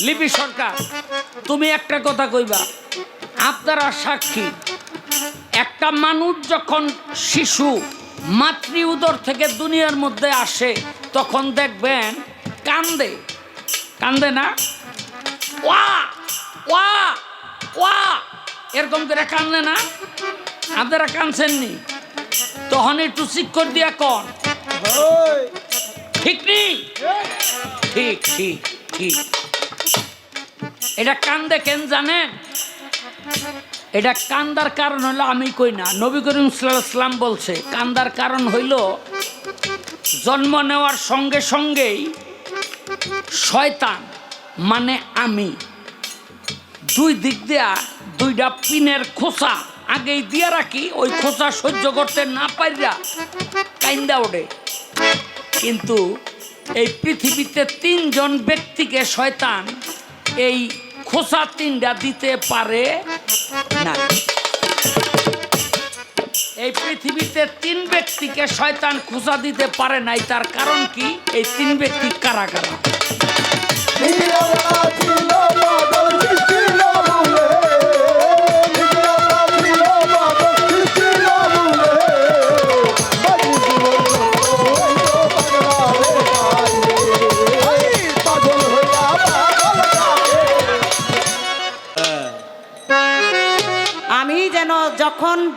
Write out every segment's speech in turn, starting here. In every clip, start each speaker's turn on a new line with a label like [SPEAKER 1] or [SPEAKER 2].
[SPEAKER 1] লিপি সরকার তুমি একটা কথা কইবা আপনারা সাক্ষী একটা মানুষ যখন শিশু মাতৃ উদর থেকে দুনিয়ার মধ্যে আসে তখন দেখবেন কান্দে কান্দে না? ওয়া ওয়া ওয়া এরকম করে কান্দে না? আপনারা কানছেননি তখন একটু চিক্কর দিয়া কন। ঠিক নেই? ঠিক ঠিক ঠিক। এটা কান্দে কেন জানেন এটা কান্দার কারণ হলো আমি কই না। নবী করিম সাল্লাম বলছে, কান্দার কারণ হইল জন্ম নেওয়ার সঙ্গে সঙ্গেই শয়তান মানে আমি, দুই দিক দিয়া দুইটা পিনের খোসা আগেই দিয়ে রাখি, ওই খোসা সহ্য করতে না পারিয়া কাইন্দা ওঠে। কিন্তু এই পৃথিবীতে তিনজন ব্যক্তিকে শয়তান এই খোসা তিনটা দিতে পারে? না এই পৃথিবীতে তিন ব্যক্তিকে শয়তান খোসা দিতে পারে নাই, তার কারণ কি? এই তিন ব্যক্তি কারা কারা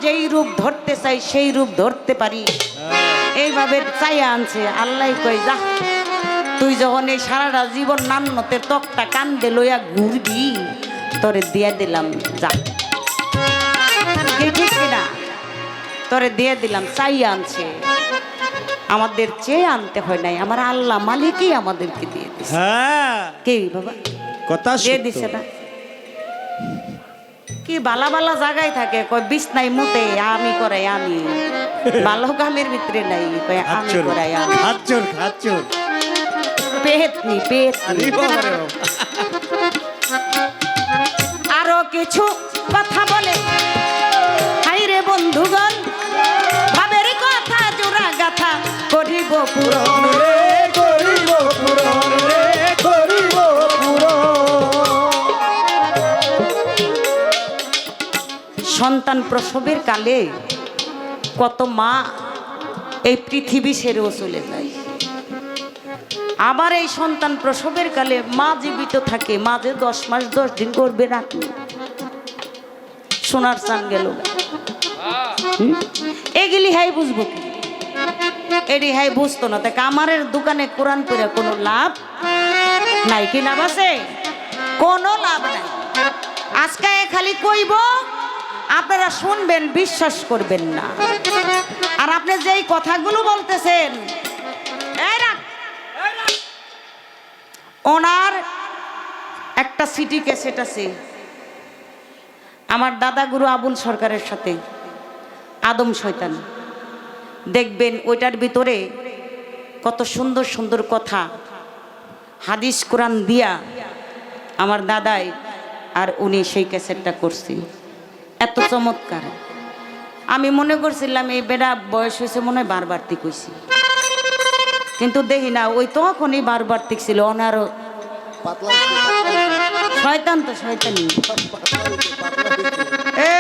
[SPEAKER 2] যেই রূপ ধরতে চাই সেই রূপ ধরতে পারি। এইভাবে চাইয়া আনছে। আল্লাহ কই যা তুই যখন এই সারাটা জীবন নান্নতে তকটা কান্দে লইয়া ঘুরবি তোরে দিয়ে দিলাম যা। ঠিক কিনা তোরে দিয়ে দিলাম চাইয়া আনছে। আমাদের চেয়ে আনতে হয় নাই। আমার আল্লাহ মালিকই আমাদেরকে দিয়ে দিছে।
[SPEAKER 3] হ্যাঁ।
[SPEAKER 2] কে বাবা?
[SPEAKER 3] কথা
[SPEAKER 2] দিয়ে দিছে না। কি বালা বালা জায়গায় থাকে? কয় বিষ নাই মুতে আমি করাই আমি। ভালো কামের ভিতরে নাই কয় আমি করাই আমি।
[SPEAKER 3] খাচ্চর খাচ্চর
[SPEAKER 2] পেতনি পেতনি।
[SPEAKER 3] আরে
[SPEAKER 2] কিছু কথা বলে। হাই রে বন্ধুগণ ভাবের কথা জোড়া গাথা করিব পূরণ সন্তান প্রসবের কালে কত মা এই পৃথিবী সেরেও চলে যায়। আবার এই সন্তান প্রসবের কালে মা জীবিত থাকে, মা যে দশ মাস দশ দিন করবে রাখবে সোনার চান গেল। এগুলি হাই বুঝব কি? এডি হাই বুঝতো না। তাই কামারের দোকানে কোরআন করে কোনো লাভ নাই। কি লাভ আছে? কোনো লাভ নাই। আজকে খালি কইব আপনারা শুনবেন, বিশ্বাস করবেন না। আর আপনি যেই কথাগুলো বলতেছেন ওনার একটা সিটি ক্যাসেট আছে। আমার দাদা গুরু আবুল সরকারের সাথে, আদম শৈতান দেখবেন ওইটার ভিতরে কত সুন্দর সুন্দর কথা, হাদিস কোরআন দিয়া আমার দাদাই আর উনি সেই ক্যাসেটটা করছি। এত চমৎকার। আমি মনে করছিলাম এই বেড়া বয়স হয়েছে মনে হয় বারবার কইছি। কিন্তু দেখি না ওই তখনই বারবার ছিল ওনারও শয়তান তো শয়তানি। এ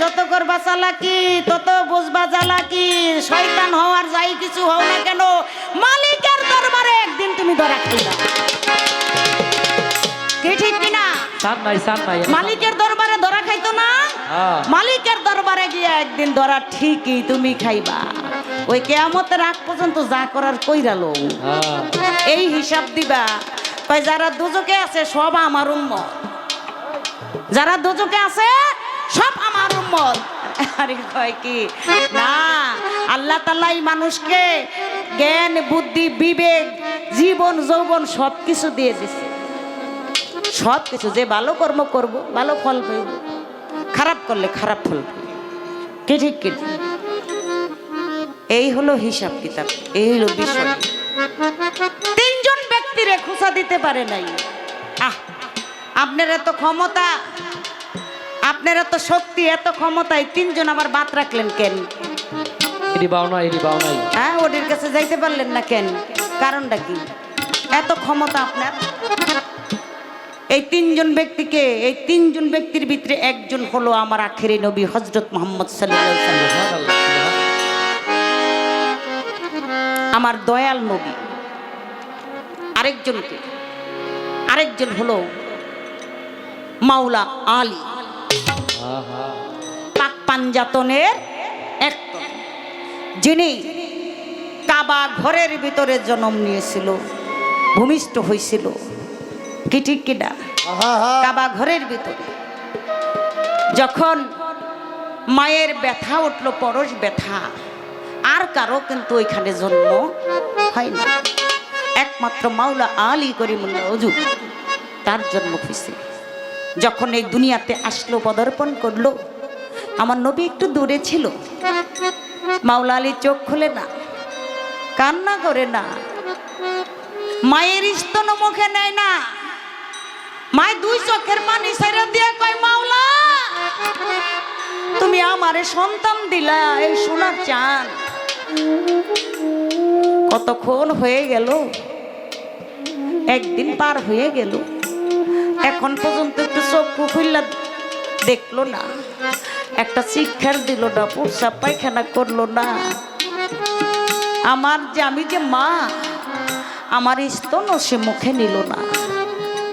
[SPEAKER 2] যত করবা চালাকি তত বুঝবা জ্বালাকি। শয়তান হওয়ার যাই কিছু হও না কেন মালিকের দরবারে একদিন তুমি ধরা খাইবা কি ঠিক কিনা? মালিকের দরবারে ধরা খাইতো না। মালিকের দরবারে গিয়ে একদিন ধরা ঠিকই তুমি খাইবা। ওই কেয়ামতের আগ পর্যন্ত যা করার কইরালো এই হিসাব দিবা কয় যারা দুজকে আছে সব আমার উম্মত। যারা দুজকে আছে সব আমার উম্মত। আরে কয় কি? না আল্লাহ তাআলা এই মানুষকে জ্ঞান বুদ্ধি বিবেক জীবন যৌবন সব কিছু দিয়ে দিছে। সব কিছু যে ভালো কর্ম করব ভালো ফল পাইব। খারাপ করলে খারাপ ফল। কে ঠিক কে? ঠিক? এই হলো হিসাব কিতাব এই হলো বিষয়। তিনজন ব্যক্তিরে খুশা দিতে পারে নাই। আহ আপনার এত ক্ষমতা আপনার এত শক্তি এত ক্ষমতায় তিনজন আবার বাদ রাখলেন কেন?
[SPEAKER 1] এটি এটি বাউনাই
[SPEAKER 2] হ্যাঁ ওদের কাছে যাইতে পারলেন না কেন? কারণটা কি? এত ক্ষমতা আপনার? এই তিনজন ব্যক্তিকে এই তিনজন ব্যক্তির ভিতরে একজন হলো আমার আখেরি নবী হজরত মোহাম্মদ। আমার দয়াল নবী আরেকজনকে আরেকজন হলো মাওলা আলী। পাক পাঞ্জাতনের এক যিনি কাবা ঘরের ভিতরে জন্ম নিয়েছিল ভূমিষ্ঠ হয়েছিল কাবা ঘরের ভিতরে। যখন মায়ের ব্যথা উঠল, পরশ ব্যথা, আর কারও কিন্তু ওইখানে জন্ম হয় না একমাত্র মাওলা আলী করিমুল্লাহ অজু তার জন্ম হয়েছে। যখন এই দুনিয়াতে আসলো, পদার্পণ করল, আমার নবী একটু দূরে ছিল। মাওলা আলী চোখ খুলে না, কান্না করে না। মায়ের স্তন মুখে নেয় না। মায়ের দুই চোখের পানি ছেড়ে দিয়ে কয়, মাওলা, তুমি আমারে সন্তান দিলা, এই সোনার চান কতক্ষণ হয়ে গেল, একদিন পার হয়ে গেল। এখন পর্যন্ত একটু চক্ষু খুললা দেখল না, একটা শিক্ষার দিল না প্রসাব পায়খানা করল না। আমার যে আমি যে মা, আমার স্তন সে মুখে নিল না।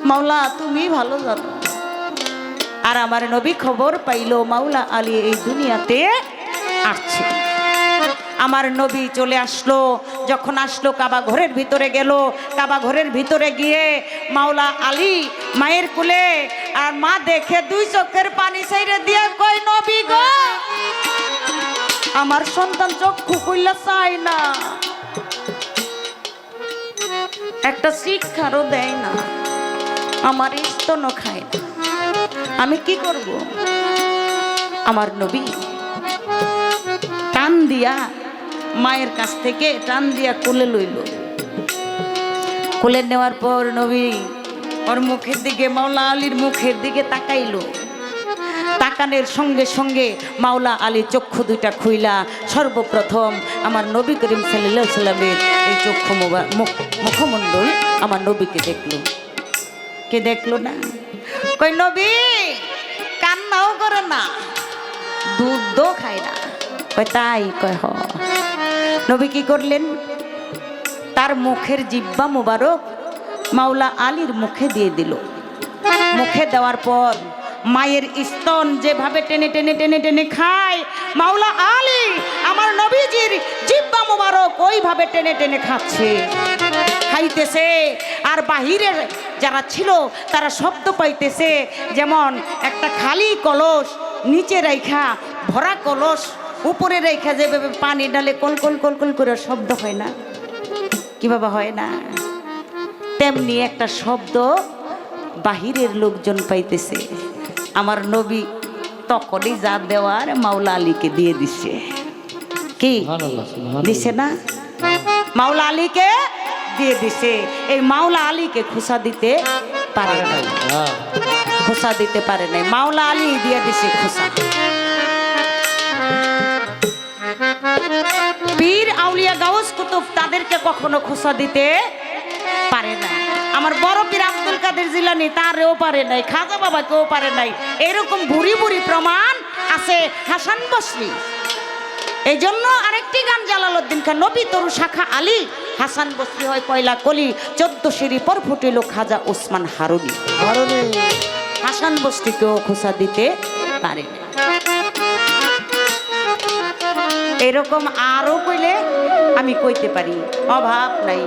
[SPEAKER 2] মাওলা, তুমি ভালো জানো। আর আমার নবী খবর পাইলো মাওলা আলী এই দুনিয়াতে আসছে। আমার নবী চলে আসলো, যখন আসলো কাবা ঘরের ভিতরে গেল। কাবা ঘরের ভিতরে গিয়ে মাওলা আলী মায়ের কুলে, আর মা দেখে দুই চোখের পানি সাইরে দিয়ে কই নবী গো, আমার সন্তান চক্ষু খুললে চায় না। একটা শিক্ষারও দেয় না। আমার স্তনও খায় না। আমি কি করব? আমার নবী টান দিয়া মায়ের কাছ থেকে টান দিয়া কোলে লইল। কোলে নেওয়ার পর নবী ওর মুখের দিকে, মাওলা আলীর মুখের দিকে তাকাইল। তাকানের সঙ্গে সঙ্গে মাওলা আলী চক্ষু দুইটা খুইলা, সর্বপ্রথম আমার নবী করিম সাল্লামের এই চক্ষু মুখ- মুখমণ্ডল আমার নবীকে দেখল। কে দেখল না? কই, নবী, কান্নাও করে না। দুধও খায় না। কয় তাই কয়, হ। নবী কি করলেন? তার মুখের জিব্বা মোবারক মাওলা আলীর মুখে দিয়ে দিল। মুখে দেওয়ার পর মায়ের স্তন যেভাবে টেনে টেনে টেনে টেনে খায়, মাওলা আলী আমার নবীজির জিব্বা মোবারক ওইভাবে টেনে টেনে খাচ্ছে। খাইতেছে আর বাহিরের যারা ছিল তারা শব্দ পাইতেছে যেমন একটা খালি কলস নিচে রাইখা ভরা কলস উপরে রেখা যেভাবে পানি ডালে কল কল কল কল করে শব্দ হয় না। কীভাবে হয় না? তেমনি একটা শব্দ বাহিরের লোকজন পাইতেছে। আমার নবী তখনই যা দেওয়ার মাওলা আলীকে দিয়ে দিছে। কি। দিছে না? মাওলা আলীকে দিয়ে দিছে। এই মাওলা আলীকে খুশা দিতে পারে না
[SPEAKER 1] হ্যাঁ।
[SPEAKER 2] খোসা দিতে পারে নাই। মাওলা আলী দিয়ে দিছে খোসা। পীর আউলিয়া গাউস কুতুব তাদেরকে কখনো খোসা দিতে পারে না আমার বড় পীর আব্দুল কাদের জিলানি তারেও পারে নাই, খাজা বাবাকেও পারে নাই। এরকম বুড়ি বুড়ি প্রমাণ আছে হাসান বসরি। এই জন্য আরেকটি গান জালালউদ্দিন খান, নবী তরু শাখা আলী হাসান বসরি হয় কয়লা কলি চোদ্দ সিঁড়ি পর ফুটিল খাজা ওসমান হারুনি। হাসান বস্তিকেও খোসা দিতে পারে এরকম আরও কইলে আমি কইতে পারি অভাব নাই।